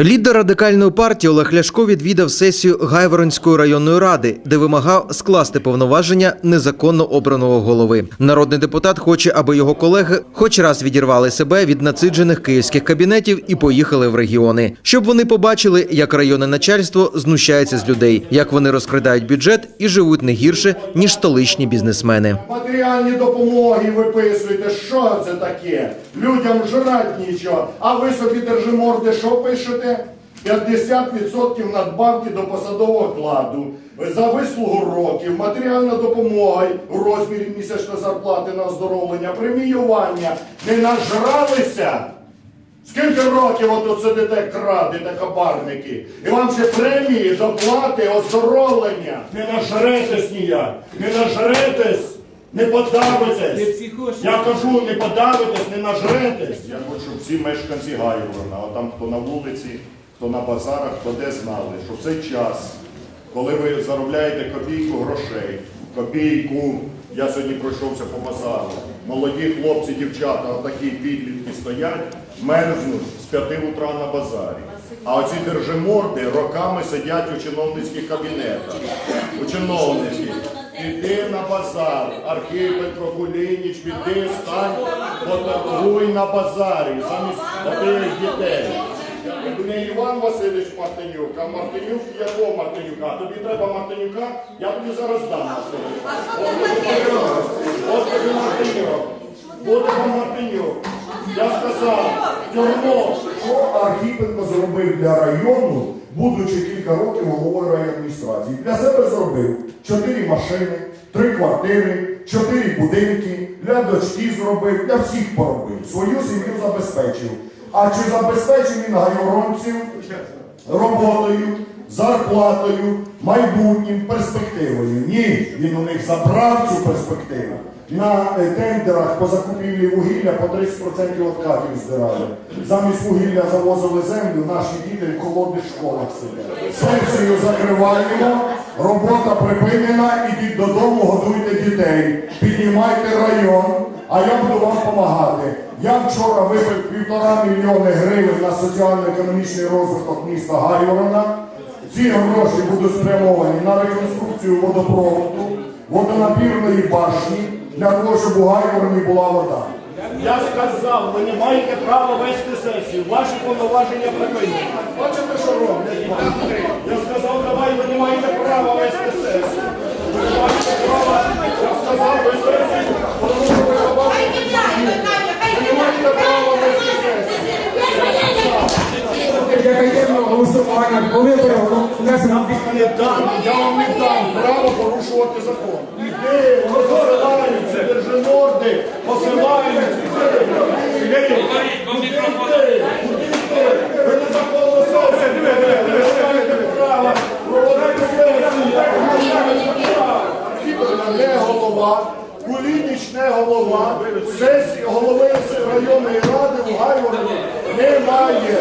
Лідер радикальної партії Олег Ляшко відвідав сесію Гайворонської районної ради, де вимагав скласти повноваження незаконно обраного голови. Народний депутат хоче, аби його колеги хоч раз відірвали себе від насиджених київських кабінетів і поїхали в регіони, щоб вони побачили, як районне начальство знущається з людей, як вони розкрадають бюджет і живуть не гірше ніж столичні бізнесмени. Матеріальні допомоги виписуєте, що це таке? Людям жрать нічого, а ви собі держиморди, що пишете? 50% надбавки до посадового кладу. За вислугу років, матеріальна допомога у розмірі місячної зарплати на оздоровлення, преміювання. Не нажралися? Скільки років отут сидите, крадете, кабарники? І вам ще премії, доплати, оздоровлення. Не нажретесь ніяк, не нажретесь, не подавитесь. Я кажу, не подавитесь, не нажретесь. Я хочу, щоб всі мешканці Гайворона, а там хто на вулиці, хто на базарах, хто де знали, що це час, коли ви заробляєте копійку грошей, копійку, я сьогодні пройшовся по базару, молоді хлопці, дівчата, отакі підлітки стоять, мерзнуть з п'яти утра на базарі. А оці держиморди роками сидять у чиновницьких кабінетах. У чиновницьких. Піди на базар, Архипенко, Кулініч, піди, стань, поторгуй на базарі замість дітей. Не Іван Васильович Мартинюк, а Мартинюк якого Мартинюка? Тобі треба Мартинюка, я тобі зараз дам Мартинюка. От тобі Мартинюк. Буде вам Мартинюк. Я сказав, тюрмо. Що Архіпенко зробив для району, будучи кілька років головою райадміністрації? Для себе зробив чотири машини, три квартири, чотири будинки, для дочки зробив, для всіх поробив. Свою сім'ю забезпечив. А чи забезпечив він гайоронців роботою, зарплатою, майбутнім, перспективою? Ні, він у них забрав цю перспективу. На е, тендерах по закупівлі вугілля по 30% откатів здирали. Замість вугілля завозили землю, наші діти в холодних школах сидять. Сесію закриваємо, робота припинена, ідіть додому, годуйте дітей, піднімайте район, а я буду вам допомагати. Я вчора вибив півтора мільйони гривень на соціально-економічний розвиток міста Гайворона. Ці гроші будуть спрямовані на реконструкцію водопроводу, водонапірної башні, для того, щоб у Гайвороні була вода. Я сказав, ви не маєте права вести сесію. Ваші повноваження припинені. Бачите, що роблять? Я сказав, давай, ви не маєте права вести сесію. Ви не маєте права. Я сказав, ви сесію. тому що ви побачите. Для таємного голосування, коли ви внесено Не дам, я вам не дам право порушувати закон. Посилаються, держиморди, посилаються. Іди, іди, куди йти? Куди йти? Ви незаконно сесію ведете, ви не маєте права проводити сесію. Ви не маєте права. Кіберна не голова, Кулініч голова, сесії голови районної ради у Гайвороні немає.